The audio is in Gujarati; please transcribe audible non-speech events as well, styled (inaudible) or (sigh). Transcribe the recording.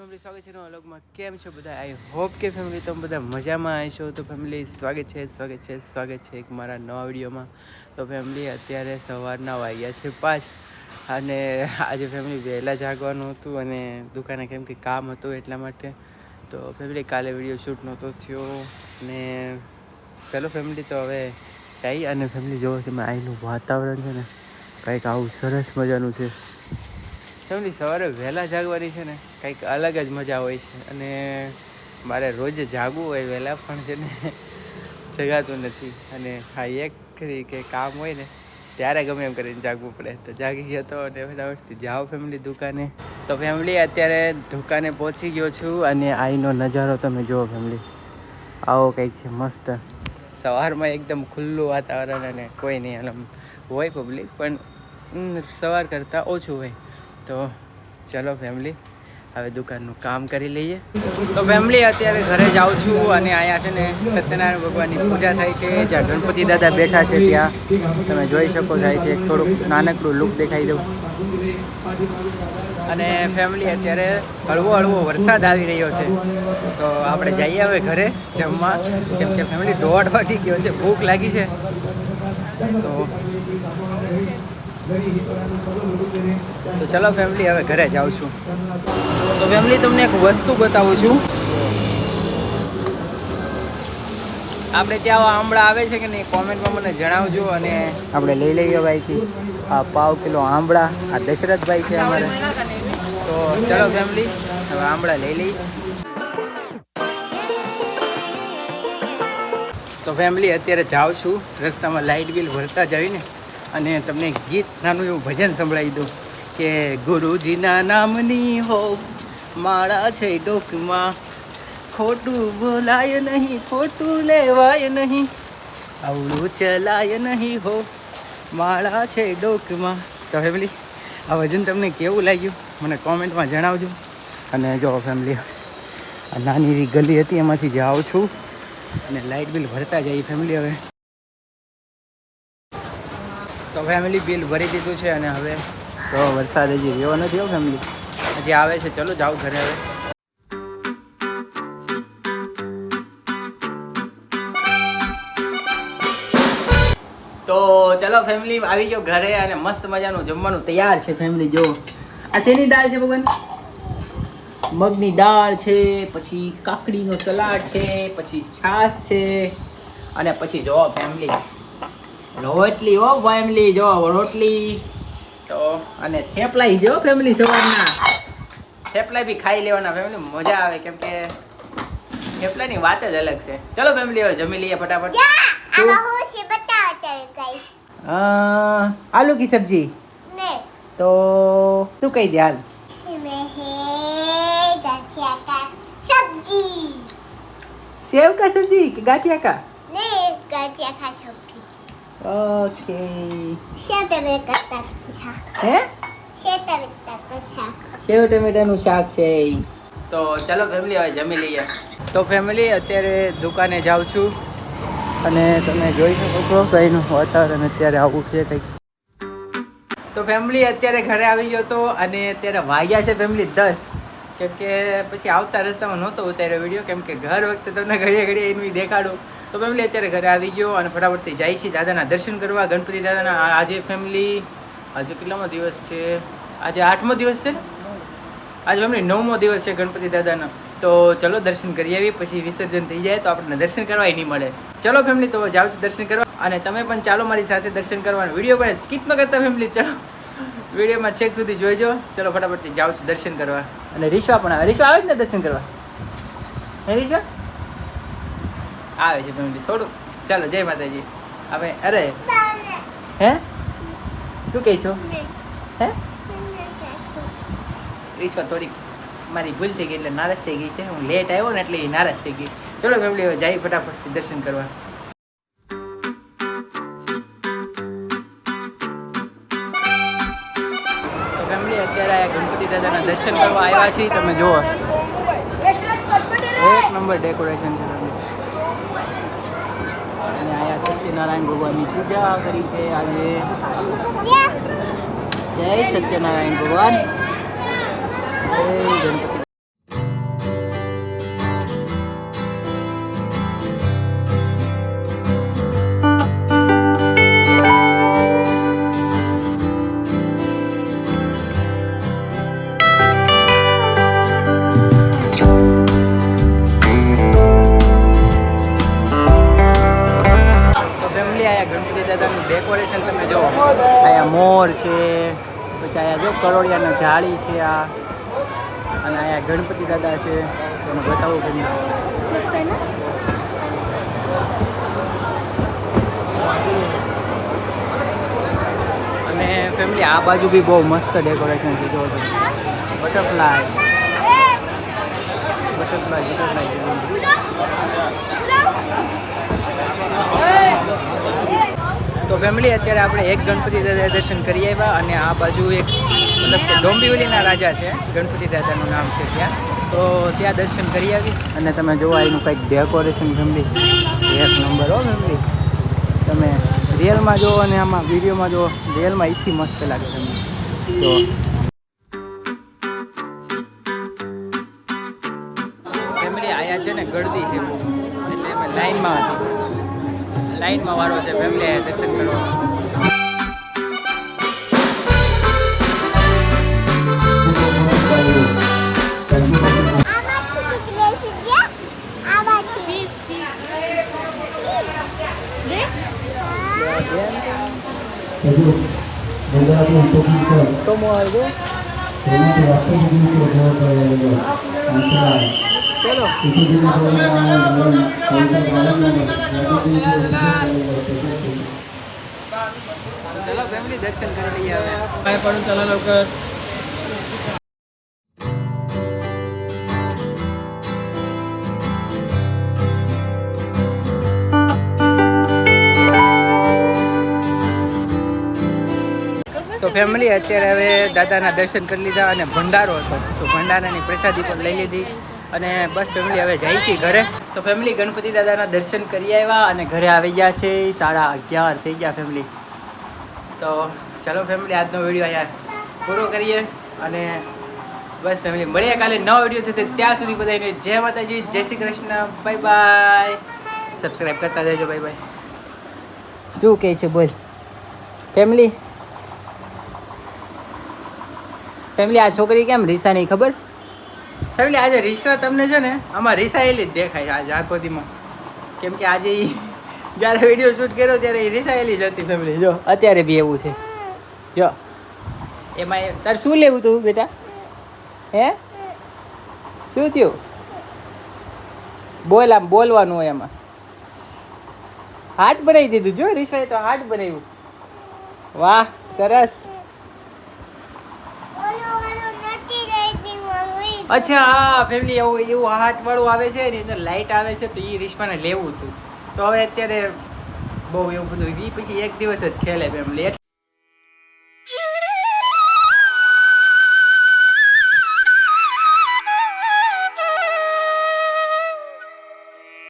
ફેમિલી સ્વાગત છે નવા વ્લોગમાં કેમ છો બધા? આઈ હોપ કે ફેમિલી તમે બધા મજામાં આવશો તો ફેમિલી સ્વાગત છે સ્વાગત છે સ્વાગત છે એક મારા નવા વિડીયોમાં. તો ફેમિલી અત્યારે સવારના વાગ્યા છે પાંચ અને આજે ફેમિલી વહેલા જાગવાનું હતું અને દુકાને કેમ કે કામ હતું એટલા માટે. તો ફેમિલી કાલે વીડિયો શૂટ નહોતો થયો અને ચલો ફેમિલી તો હવે જઈ અને ફેમિલી જોવો તમે અહીંનું વાતાવરણ છે ને, કંઈક આવું સરસ મજાનું છે. ફેમિલી સવારે વહેલા જાગવાની છે ને, કંઈક અલગ જ મજા હોય છે. અને મારે રોજ જાગવું હોય, વહેલા પણ છે ને, (laughs) જગાતું નથી. અને હા, એક કે કામ હોય ને, ત્યારે ગમે એમ કરીને જાગવું પડે. તો જાગી ગયો તો અને ફટાફટથી જાઓ ફેમિલી દુકાને. તો ફેમિલી, અત્યારે દુકાને પહોંચી ગયો છું અને આઈનો નજારો તમે જુઓ ફેમિલી. આવો કંઈક છે મસ્ત. સવારમાં એકદમ ખુલ્લું વાતાવરણ અને કોઈ નહીં આમ હોય પબ્લિક પણ સવાર કરતાં ઓછું હોય. તો ચલો ફેમિલી હવે દુકાનનું કામ કરી લઈએ. તો ફેમિલી અત્યારે ઘરે જાઉં છું અને અહીંયા છે ને સત્યનારાયણ ભગવાનની પૂજા થાય છે. જ્યાં ગણપતિ દાદા બેઠા છે ત્યાં. તમે જોઈ શકો છો, અહીંથી થોડુંક નાનકડું લુક દેખાઈ દઉં અને ફેમિલી અત્યારે હળવો હળવો વરસાદ આવી રહ્યો છે. તો આપણે જઈએ હવે ઘરે જમવા. કેમ કે ફેમિલી દોઢ વાગી ગયો છે, ભૂખ લાગી છે. તો તો ચલો ફેમિલી હવે ઘરે જાઉં છું. તો ફેમિલી તમને એક વસ્તુ બતાવું છું. આપણે ત્યાં આંબળા આવે છે કે નહીં, કોમેન્ટમાં મને જણાવજો અને આપણે લઈ લઈએ ભાઈથી. આ પાવ કિલો આંબળા, આ દશરથભાઈ છે અમારે. તો ચલો ફેમિલી હવે આંબળા લઈ લઈએ. તો ફેમિલી અત્યારે જાઉં છું. રસ્તામાં લાઇટ બિલ ભરતા જ આવીને અને તમને ગીત નાનું એવું ભજન સંભળાવી દઉં કે ગુરુજીના નામની હો, માળા છે ડોકમાં. ખોટું બોલાય નહીં, ખોટું લેવાય નહીં. આવડું ચલાય નહીં હો, માળા છે ડોકમાં. તો ફેમિલી આ ભજન તમને કેવું લાગ્યું? મને કોમેન્ટમાં જણાવજો. અને જો ફેમિલી આ નાની એવી ગલી હતી, એમાંથી જાઉં છું. અને લાઇટ બિલ ભરતા જઈએ ફેમિલી હવે. તો ફેમિલી બિલ ભરી દીધું છે અને હવે તો વરસાદ હજી રહ્યો નથી ફેમિલી હજી આવે છે. ચલો જાઓ ઘરે હવે. તો ચલો ફેમિલી આવી ગયો ઘરે અને મસ્ત મજાનું જમવાનું તૈયાર છે ફેમિલી જો. આ શેની દાળ છે ભગવાન? મગની દાળ છે પછી કાકડીનો સલાડ છે પછી છાશ છે અને પછી જો ફેમિલી રોટલી હો ફેમિલી જો રોટલી. તો અને થેપલાઈ જો ફેમિલી સવારના. થેપલાઈ બી ખાઈ લેવાના ફેમિલી મજા આવે કેમ કે થેપલાની વાત જ અલગ છે. ચલો ફેમિલી હવે જમી લઈએ ફટાફટ. આલુ કી સબ્જી? તો તું કઈ દે હાલ. સેવ કા સબ્જી કે ગાંઠિયા કા? નહીં ગાંઠિયા કા સબ્જી. ઓકે શેવ ટમેટા શાક. હે? શેવ ટમેટા શાક શેવ ટમેટાનું તો ચાલો ફેમિલી હવે જમી લઈએ. તો ફેમિલી અત્યારે દુકાને જાઉં છું. અને તમે જોઈ શકો છો કંઈનું વાતાવરણ અત્યારે આવું છે કંઈક. તો ફેમિલી અત્યારે ઘરે આવી ગયો હતો અને અત્યારે વાગ્યા છે ફેમિલી દસ. કેમ કે પછી આવતા રસ્તામાં નહોતો ઉતાર્યો વીડિયો કેમ કે ઘર વખતે તમને ઘડીએ ઘડીએ એનું દેખાડું. તો ફેમિલી અત્યારે ઘરે આવી ગયો અને ફટાફટથી જાય છે દાદાના દર્શન કરવા. ગણપતિ દાદાના આજે ફેમિલી આજે કેટલામો દિવસ છે? આજે આઠમો દિવસ છે ને? આજે ફેમિલી નવમો દિવસ છે ગણપતિ દાદાનો. તો ચલો દર્શન કરી આવી પછી વિસર્જન થઈ જાય તો આપણને દર્શન કરવાય નહીં મળે. ચલો ફેમિલી તો જાઓ છો દર્શન કરવા. અને તમે પણ ચાલો મારી સાથે દર્શન કરવાનો. વીડિયો પણ સ્કીપ ન કરતા ફેમિલી ચલો. વિડીયોમાં છેક સુધી જોઈજો. ચલો ફટાફટથી જાઉં છું દર્શન કરવા. અને રીશા પણ આવે. રીશા આવે ને દર્શન કરવા? હે રીશા? આવે છે ફેમિલી થોડું. ચાલો, જય માતાજી. હવે, અરે. હે? શું કહે છો? હે? ઈશ્વર થોડીક મારી ભૂલ થઈ ગઈ એટલે નારાજ થઈ ગઈ છે. હું લેટ આવ્યો ને એટલે એ નારાજ થઈ ગઈ. ચલો ફેમિલી હવે જઈ ફટાફટથી દર્શન કરવા. દાદાના દર્શન કરવા આવ્યા છીએ તમે જુઓ. એક નંબર ડેકોરેશન છે અને અહીંયા સત્યનારાયણ ભગવાનની પૂજા કરી છે આજે. જય સત્યનારાયણ ભગવાન. જય ગણપતિ દાદાનું ડેકોરેશન તમે જો અહીંયા મોર છે પછી અહીંયા જો કરોડિયાનો જાળી છે આ અને અહીંયા ગણપતિ દાદા છે તમને બતાવું કે અને ફેમિલી આ બાજુ બી બહુ મસ્ત ડેકોરેશન છે જો બટરફ્લાય બટરફ્લાય બટરફ્લાય તો ફેમિલી અત્યારે આપણે એક ગણપતિ દાદા દર્શન કરી આવ્યા અને આ બાજુ એક મતલબ કે ડોંબિવલીના રાજા છે, ગણપતિ દાદાનું નામ છે ત્યાં. તો ત્યાં દર્શન કરી આવી. અને તમે જોવા, એનું કંઈક ડેકોરેશન ફેમિલી એક નંબર હો ફેમિલી તમે રિયલમાં જુઓ અને આમાં વિડીયોમાં જુઓ રિયલમાં એથી મસ્ત લાગે તમને. તો ફેમિલી આયા છે ને ગળદી છે. એટલે અમે લાઈનમાં હતી. લાઈનમાં વારો છે ફેમિલી આયા દર્શન કરવા આમાંથી નીકળે છે જે આમાંથી તો મોર તો ફેમિલી અત્યારે હવે દાદાના દર્શન કરી લીધા અને ભંડારો હતો. તો ભંડારાની પ્રસાદી પણ લઈ લીધી. અને બસ ફેમિલી હવે જાય છે ઘરે. તો ફેમિલી ગણપતિ દાદાના દર્શન કરી આવ્યા અને ઘરે આવી ગયા છે. સાડા અગિયાર થઈ ગયા ફેમિલી તો ચલો ફેમિલી આજનો વીડિયો અહીંયા પૂરો કરીએ અને બસ ફેમિલી મળીએ કાલે નવો વીડિયો થશે ત્યાં સુધી બધાને જય માતાજી, જય Shri Krishna. Bye bye subscribe કરતા જજો બાય બાય શું કહે છે બોલ? ફેમિલી ફેમિલી આ છોકરી કેમ રીસા નહીં ખબર? ફેમિલી આજે રીસા તમને છે ને, આમાં રીસાયેલી જ દેખાય છે આજે આખો દીમાં કેમ કે આજે એ જ્યારે વીડિયો શૂટ કર્યો ત્યારે એ રીસાયેલી જ હતી ફેમિલી જો, અત્યારે બી એવું છે. જો. એમાં તારે શું લેવું તું બેટા? હે? શું થયું? બોલ આમ, બોલવાનું હોય એમાં. હાર્ટ બનાવી દીધું, જો, રીસાએ તો હાર્ટ બનાવ્યું. વાહ, સરસ. અચ્છા, હા ફેમિલી એવું એવું હાર્ટવાળું આવે છે એની અંદર લાઇટ આવે છે, તો એ રિશ્માને લેવું હતું. તો હવે અત્યારે બહુ એવું બધું એ પછી એક દિવસ જ ખેલે ફેમિલી